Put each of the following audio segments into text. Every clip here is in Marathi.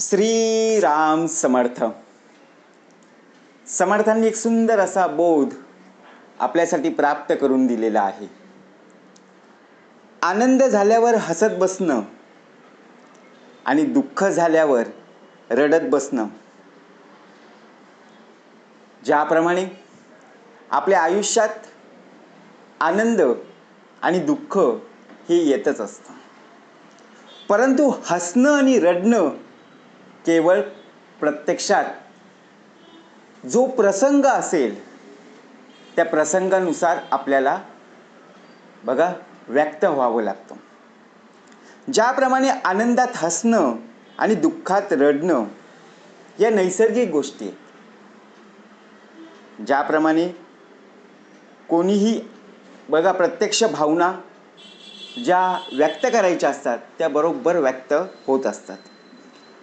श्रीराम समर्थ. समर्थांनी एक सुंदर असा बोध आपल्यासाठी प्राप्त करून दिलेला आहे. आनंद झाल्यावर हसत बसणं आणि दुःख झाल्यावर रडत बसणं. ज्याप्रमाणे आपल्या आयुष्यात आनंद आणि दुःख हे येतच असतं. परंतु हसणं आणि रडणं केवळ प्रत्यक्षात जो प्रसंग असेल त्या प्रसंगानुसार आपल्याला बघा व्यक्त व्हावं लागतं. ज्याप्रमाणे आनंदात हसणं आणि दुःखात रडणं या नैसर्गिक गोष्टी आहेत. ज्याप्रमाणे कोणीही बघा प्रत्यक्ष भावना ज्या व्यक्त करायच्या असतात त्या बरोबर व्यक्त होत असतात.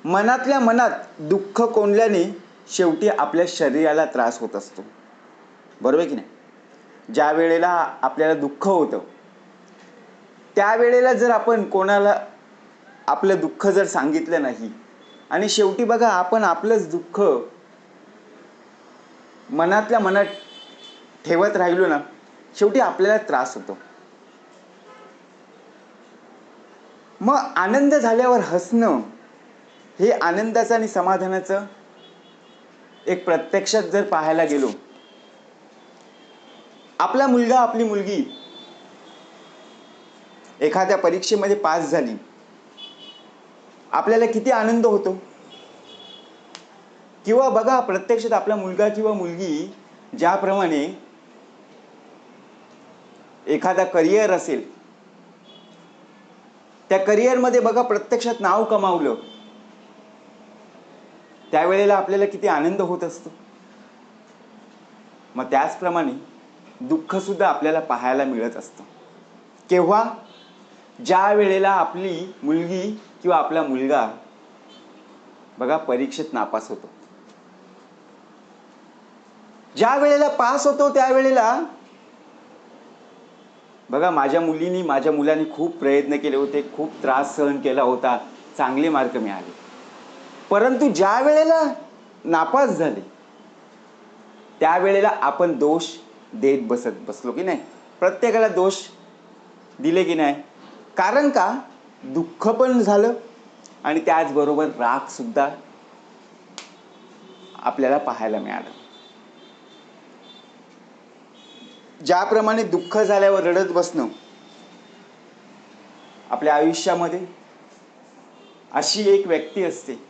मनातल्या मनात दुःख कोंडल्याने शेवटी आपल्या शरीराला त्रास होत असतो. बरोबर आहे की नाही? ज्या वेळेला आपल्याला दुःख होतं त्यावेळेला जर आपण कोणाला आपलं दुःख जर सांगितलं नाही आणि शेवटी बघा आपण आपलंच दुःख मनातल्या मनात ठेवत राहिलो ना शेवटी आपल्याला त्रास होतो. मग आनंद झाल्यावर हसणं हे आनंदाचं आणि समाधानाचं एक प्रत्यक्षात जर पाहायला गेलो आपला मुलगा आपली मुलगी एखाद्या परीक्षेमध्ये पास झाली आपल्याला किती आनंद होतो? किंवा बघा प्रत्यक्षात आपला मुलगा किंवा मुलगी ज्याप्रमाणे एखादा करिअर असेल त्या करिअरमध्ये बघा प्रत्यक्षात नाव कमावलं त्यावेळेला आपल्याला किती आनंद होत असतो. मग त्याचप्रमाणे दुःख सुद्धा आपल्याला पाहायला मिळत असतं. केव्हा? ज्या वेळेला आपली मुलगी किंवा आपला मुलगा बघा परीक्षेत नापास होतो. ज्या वेळेला पास होतो त्यावेळेला बघा माझ्या मुलीनी माझ्या मुलांनी खूप प्रयत्न केले होते खूप त्रास सहन केला होता चांगले मार्क मिळाले. परंतु ज्या वेळेला नापास झाले त्यावेळेला आपण दोष देत बसत बसलो की नाही? प्रत्येकाला दोष दिले की नाही? कारण का? दुःख पण झालं आणि त्याचबरोबर राग सुद्धा आपल्याला पाहायला मिळालं. ज्याप्रमाणे दुःख झाल्यावर रडत बसणं आपल्या आयुष्यामध्ये अशी एक व्यक्ती असते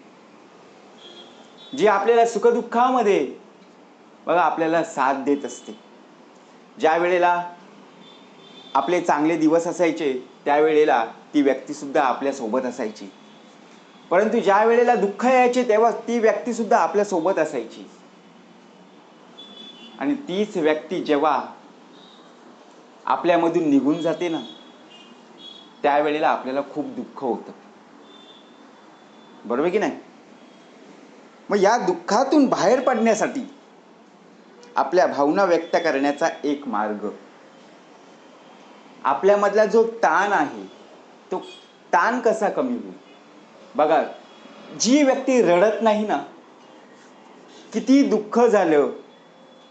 जी आपल्याला सुखदुःखामध्ये बघा आपल्याला साथ देत असते. ज्या वेळेला आपले चांगले दिवस असायचे त्यावेळेला ती व्यक्तीसुद्धा आपल्यासोबत असायची. परंतु ज्या वेळेला दुःख यायचे तेव्हा ती व्यक्तीसुद्धा आपल्यासोबत असायची. आणि तीच व्यक्ती जेव्हा आपल्यामधून निघून जाते ना त्यावेळेला आपल्याला खूप दुःख होतं. बरोबर की नाही? मग या दुःखातून बाहेर पडण्यासाठी आपल्या भावना व्यक्त करण्याचा एक मार्ग. आपल्यामधला जो ताण आहे तो ताण कसा कमी होईल? बघा जी व्यक्ती रडत नाही ना किती दुःख झालं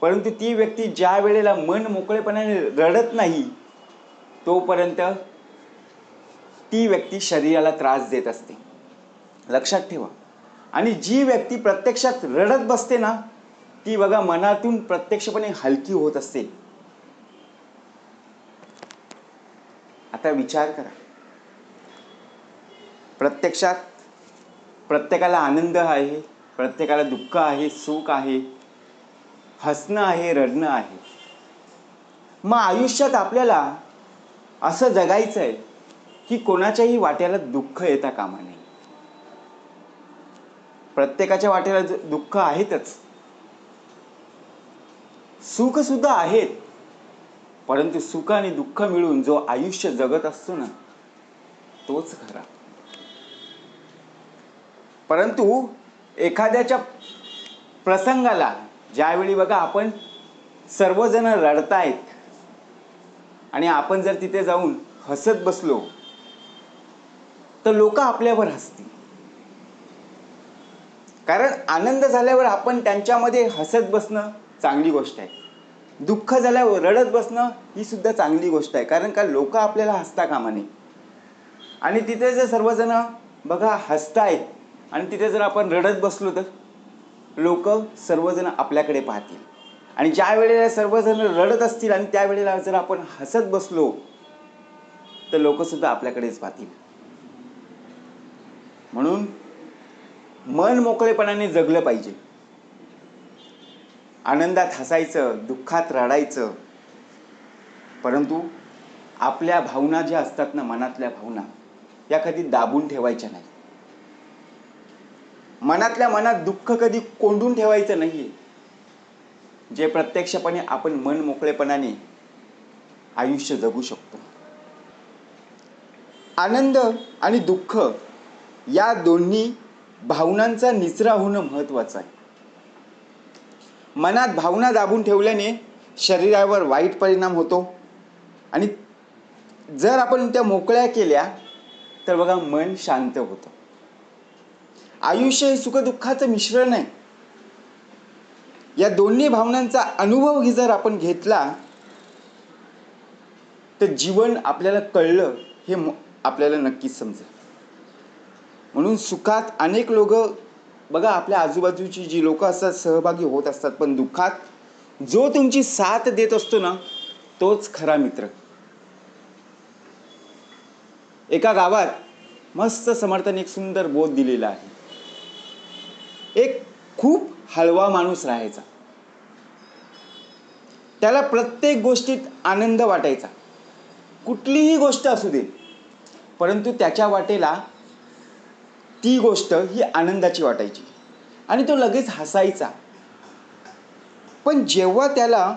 परंतु ती व्यक्ती ज्या वेळेला मन मोकळेपणाने रडत नाही तोपर्यंत ती व्यक्ती शरीराला त्रास देत असते. लक्षात ठेवा. आणि जी व्यक्ती प्रत्यक्षात रडत बसते ना ती बघा मनातून प्रत्यक्षपणे हलकी होत असते. आता विचार करा. प्रत्यक्षात प्रत्येकाला आनंद आहे प्रत्येकाला दुःख आहे सुख आहे हसणं आहे रडणं आहे. मग आयुष्यात आपल्याला असं जगायचं आहे की कोणाच्याही वाट्याला दुःख येता कामा नये. प्रत्येकाच्या वाटेला दुःख आहेतच. सुख सुद्धा आहेत. परंतु सुख आणि दुःख मिळून जो आयुष्य जगत असतो ना तोच खरा. परंतु एखाद्याच्या प्रसंगाला ज्यावेळी बघा आपण सर्वजण रडतायत आणि आपण जर तिथे जाऊन हसत बसलो तर लोक आपल्यावर हसतील. कारण आनंद झाल्यावर आपण त्यांच्यामध्ये हसत बसणं चांगली गोष्ट आहे. दुःख झाल्यावर रडत बसणं ही सुद्धा चांगली गोष्ट आहे. कारण का लोक आपल्याला हसता कामा नये आणि तिथे जर सर्वजण बघा हसतायत आणि तिथे जर आपण रडत बसलो तर लोक सर्वजण आपल्याकडे पाहतील. आणि ज्या वेळेला सर्वजण रडत असतील आणि त्यावेळेला जर आपण हसत बसलो तर लोकसुद्धा आपल्याकडेच पाहतील. म्हणून मन मोकळेपणाने जगलं पाहिजे. आनंदात हसायचं दुःखात रडायचं. परंतु आपल्या भावना ज्या असतात ना मनातल्या भावना या कधी दाबून ठेवायच्या नाही मनातल्या मनात दुःख कधी कोंडून ठेवायचं नाही जे प्रत्यक्षपणे आपण मन मोकळेपणाने आयुष्य जगू शकतो. आनंद आणि दुःख या दोन्ही भावनांचा निचरा होणं महत्वाचं आहे. मनात भावना दाबून ठेवल्याने शरीरावर वाईट परिणाम होतो. आणि जर आपण त्या मोकळ्या केल्या तर बघा मन शांत होतं. आयुष्य हे सुखदुःखाचं मिश्रण आहे. या दोन्ही भावनांचा अनुभव जर आपण घेतला तर जीवन आपल्याला कळलं हे म- आपल्याला नक्कीच समजेल. म्हणून सुखात अनेक लोक बघा आपल्या आजूबाजूची जी लोक असतात सहभागी होत असतात पण दुःखात जो तुमची साथ देत असतो ना तोच खरा मित्र. एका गावात मस्त समर्थन एक सुंदर बोध दिलेला आहे. एक खूप हळवा माणूस राहायचा. त्याला प्रत्येक गोष्टीत आनंद वाटायचा. कुठलीही गोष्ट असू दे परंतु त्याच्या वाटेला ती गोष्ट ही आनंदाची वाटायची. आणि तो लगेच हसायचा. पण जेव्हा त्याला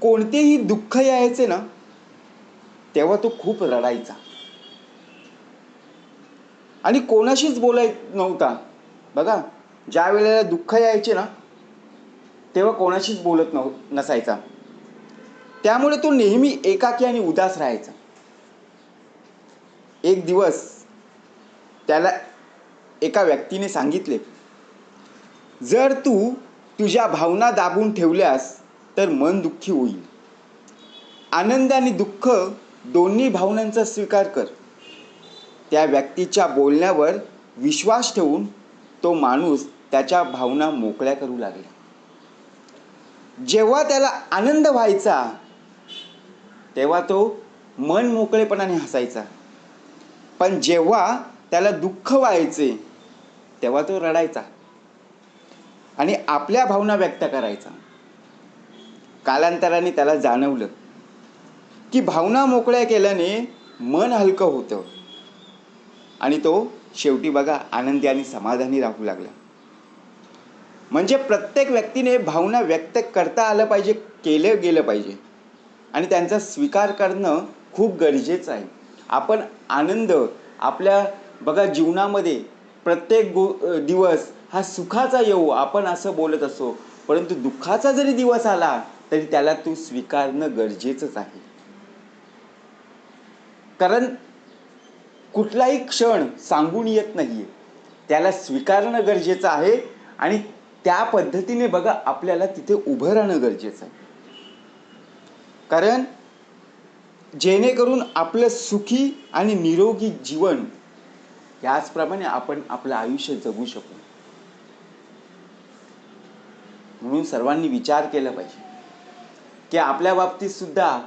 कोणतेही दुःख यायचे ना तेव्हा तो खूप रडायचा. आणि कोणाशीच बोलाय नव्हता. बघा ज्या वेळेला दुःख यायचे ना तेव्हा कोणाशीच बोलत नव नसायचा. त्यामुळे तो नेहमी एकाकी आणि उदास राहायचा. एक दिवस त्याला एका व्यक्तीने सांगितले जर तू तुझ्या भावना दाबून ठेवल्यास तर मन दुःखी होईल. आनंद आणि दुःख दोन्ही भावनांचा स्वीकार कर. त्या व्यक्तीच्या बोलण्यावर विश्वास ठेवून तो माणूस त्याच्या भावना मोकळ्या करू लागला. जेव्हा त्याला आनंद व्हायचा तेव्हा तो मन मोकळेपणाने हसायचा. पण जेव्हा त्याला दुःख व्हायचे तेव्हा तो रडायचा. आणि आपल्या भावना व्यक्त करायचा. कालांतराने त्याला जाणवलं की भावना मोकळ्या केल्याने मन हलकं होतं. आणि तो शेवटी बघा आनंदी आणि समाधानी राहू लागला. म्हणजे प्रत्येक व्यक्तीने भावना व्यक्त करता आलं पाहिजे केलं गेलं पाहिजे. आणि त्यांचा स्वीकार करणं खूप गरजेचं आहे. आपण आनंद आपल्या बघा जीवनामध्ये प्रत्येक गो दिवस हा सुखाचा येऊ आपण असं बोलत असो. परंतु दुःखाचा जरी दिवस आला तरी त्याला तू स्वीकारणं गरजेचंच आहे. कारण कुठलाही क्षण सांगून येत नाहीये. त्याला स्वीकारणं गरजेचं आहे आणि त्या पद्धतीने बघा आपल्याला तिथे उभं राहणं गरजेचं आहे. कारण जेणेकरून आपलं सुखी आणि निरोगी जीवन याचप्रमाणे आपण आपलं आयुष्य जगू शकू. म्हणून सर्वांनी विचार केला पाहिजे. की आपल्या बाबतीत सुद्धा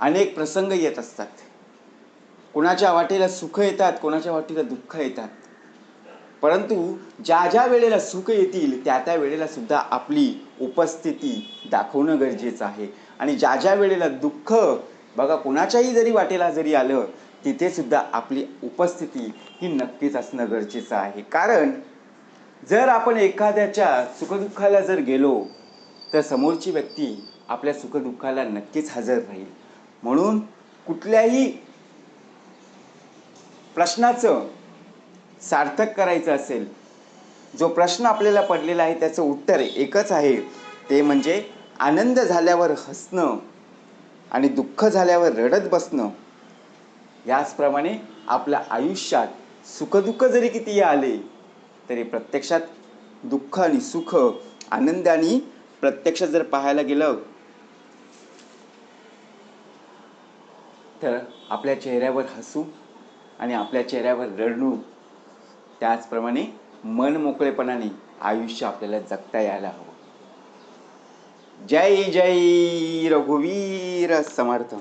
अनेक प्रसंग येत असतात. कोणाच्या वाटेला सुख येतात कोणाच्या वाटेला दुःख येतात. परंतु ज्या ज्या वेळेला सुख येतील त्या त्या वेळेला सुद्धा आपली उपस्थिती दाखवणं गरजेचं आहे. आणि ज्या ज्या वेळेला दुःख बघा कुणाच्याही जरी वाटेला जरी आलं तिथे सुद्धा आपली उपस्थिती ही नक्कीच असणं गरजेचं आहे. कारण जर आपण एखाद्याच्या सुखदुःखाला जर गेलो तर समोरची व्यक्ती आपल्या सुखदुःखाला नक्कीच हजर राहील. म्हणून कुठल्याही प्रश्नाचं सार्थक करायचं असेल जो प्रश्न आपल्याला पडलेला आहे त्याचं उत्तर एकच आहे ते म्हणजे आनंद झाल्यावर हसणं आणि दुःख झाल्यावर रडत बसणं याचप्रमाणे आपल्या आयुष्यात सुखदुःख जरी किती आले तरी प्रत्यक्षात दुःख आणि सुख आनंदाने प्रत्यक्षात जर पाहायला गेलं तर आपल्या चेहऱ्यावर हसू आणि आपल्या चेहऱ्यावर रडणू त्याचप्रमाणे मन मोकळेपणाने आयुष्य आपल्याला जगता यायला हवं. जय जय रघुवीर समर्थ.